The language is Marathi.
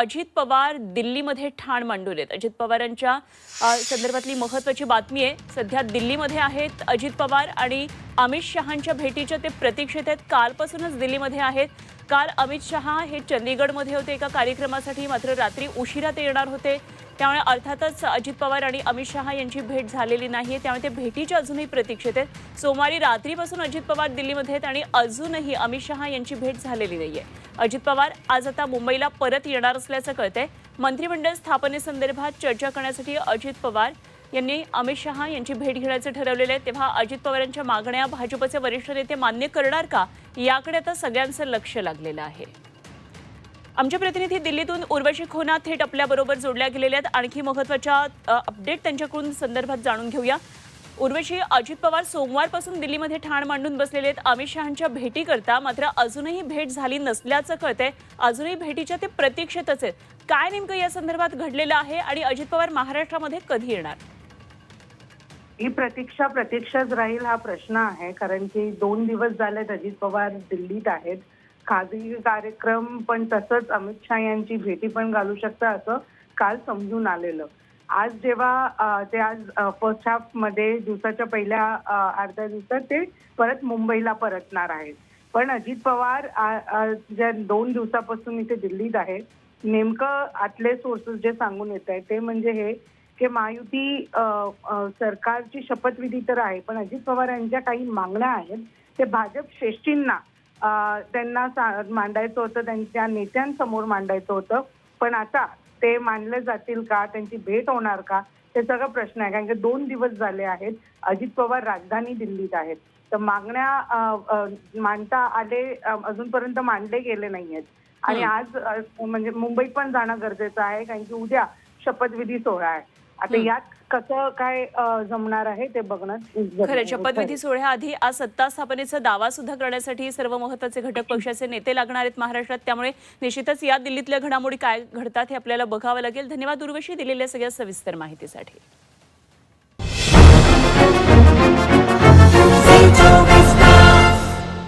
अजित पवार दिल्लीमध्ये ठाण मांडून आहेत. अजित पवारांच्या संदर्भातली महत्वाची बातमी आहे सध्या दिल्लीमध्ये आहेत अजित पवार आणि अमित शहांच्या भेटीच्या ते प्रतीक्षेत आहेत. कालपासूनच दिल्लीमध्ये आहेत. काल अमित शहा हे चंदीगडमध्ये होते. एका कार्यक्रमासाठी मात्र रात्री उशिरा ते येणार होते. त्यामुळे अर्थातच अजित पवार आणि अमित शहा यांची भेट झालेली नाही त्यामुळे ते भेटीच्या अजूनही प्रतीक्षेत आहेत. सोमवारी रात्रीपासून अजित पवार दिल्लीमध्ये आहेत आणि अजूनही अमित शहा यांची भेट झालेली नाहीये. अजित पवार आज आता मुंबईला परत येणार असल्याचं कळतंय. मंत्रिमंडळ स्थापनेसंदर्भात चर्चा करण्यासाठी अजित पवार यांनी अमित शहा यांची भेट घेण्याचं ठरवलेलं आहे तेव्हा अजित पवारांच्या मागण्या भाजपचे वरिष्ठ नेते मान्य करणार का? याकडे आता सगळ्यांचं लक्ष लागलेलं आहे. आमचे प्रतिनिधी दिल्लीतून उर्वशी खोना थेट आपल्याबरोबर जोडल्या गेलेल्या आहेत. आणखी महत्त्वाच्या अपडेट त्यांच्याकडून संदर्भात जाणून घेऊया. उर्वशी अजित पवार सोमवारपासून दिल्लीमध्ये ठाण मांडून बसलेले आहेत. अमित शहांच्या भेटीकरता मात्र अजूनही भेट झाली नसल्याचं कळतंय. अजूनही भेटीच्या ते प्रतीक्षेतच आहेत. काय नेमकं या संदर्भात घडलेलं आहे आणि अजित पवार महाराष्ट्रामध्ये कधी येणार? ही प्रतीक्षा प्रतीक्षाच राहील हा प्रश्न आहे कारण की दोन दिवस झालेत अजित पवार दिल्लीत आहेत. खाजगी कार्यक्रम पण तसंच अमित शहा यांची भेटी पण घालू शकतं असं काल समजून आलेलं. आज जेव्हा ते आज फर्स्ट हाफमध्ये दिवसाच्या पहिल्या अर्ध्या दिवसात ते परत मुंबईला परतणार आहेत. पण अजित पवार ज्या दोन दिवसापासून इथे दिल्लीत आहेत नेमकं आतले सोर्सेस जे सांगून येत आहेत ते म्हणजे हे की महायुती सरकारची शपथविधी तर आहे पण अजित पवार यांच्या काही मागण्या आहेत. ते भाजप श्रेष्ठींना त्यांना मांडायचं होतं त्यांच्या नेत्यांसमोर मांडायचं होतं. पण आता ते मानले जातील का त्यांची भेट होणार का हे सगळं प्रश्न आहे. कारण की दोन दिवस झाले आहेत अजित पवार राजधानी दिल्लीत आहेत. तर मागण्या मांडता आले अजूनपर्यंत मांडले गेले नाहीयेत. आणि हं. आज म्हणजे मुंबईत पण जाणं गरजेचं आहे कारण की उद्या शपथविधी सोहळा आहे. आता. यात कसं काय जमणार आहे ते बघणं खरं शपथविधी सोहळ्याआधी आज सत्ता स्थापनेचा दावा सुद्धा करण्यासाठी सर्व महत्त्वाचे घटक पक्षाचे नेते लागणार आहेत महाराष्ट्रात. त्यामुळे निश्चितच या दिल्लीतल्या घडामोडी काय घडतात हे आपल्याला बघावं लागेल. धन्यवाद उर्वशी दिलेल्या सगळ्या सविस्तर माहितीसाठी.